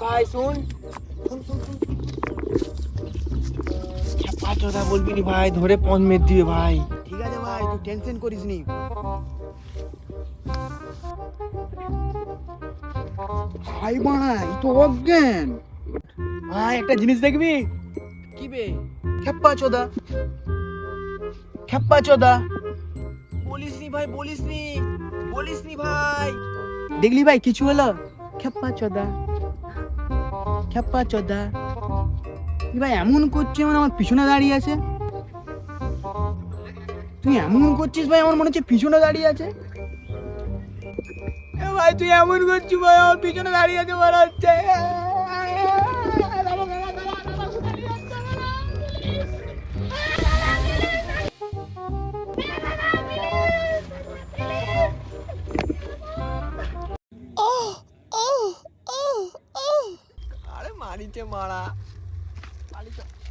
ভাই শুন। শুন। বলবি নি ভাই ধরে পন মেরে দিবে ভাই। ঠিক আছে ভাই তুই টেনশন করিস নি। ভাই ভাই তো অজ্ঞান। ভাই একটা জিনিস দেখবি? কি বে? খেপ্পা চোদা খেপ্পা চোদা বলিস নি ভাই বলিস নি। বলিস নি ভাই। দেখলি ভাই কিছু হলো? খেপ্পা চোদা খেপ্পা চোদা। ভাই এমন করছে মানে আমার পিছনে দাঁড়িয়ে আছে। তুই এমন করছিস ভাই, আমার মনে হচ্ছে পিছনে দাঁড়িয়ে আছে। ভাই, তুই এমন করছিস ভাই, আমার পিছনে দাঁড়িয়ে আছে, মনে হচ্ছে। મારી છે માળા. મારી છે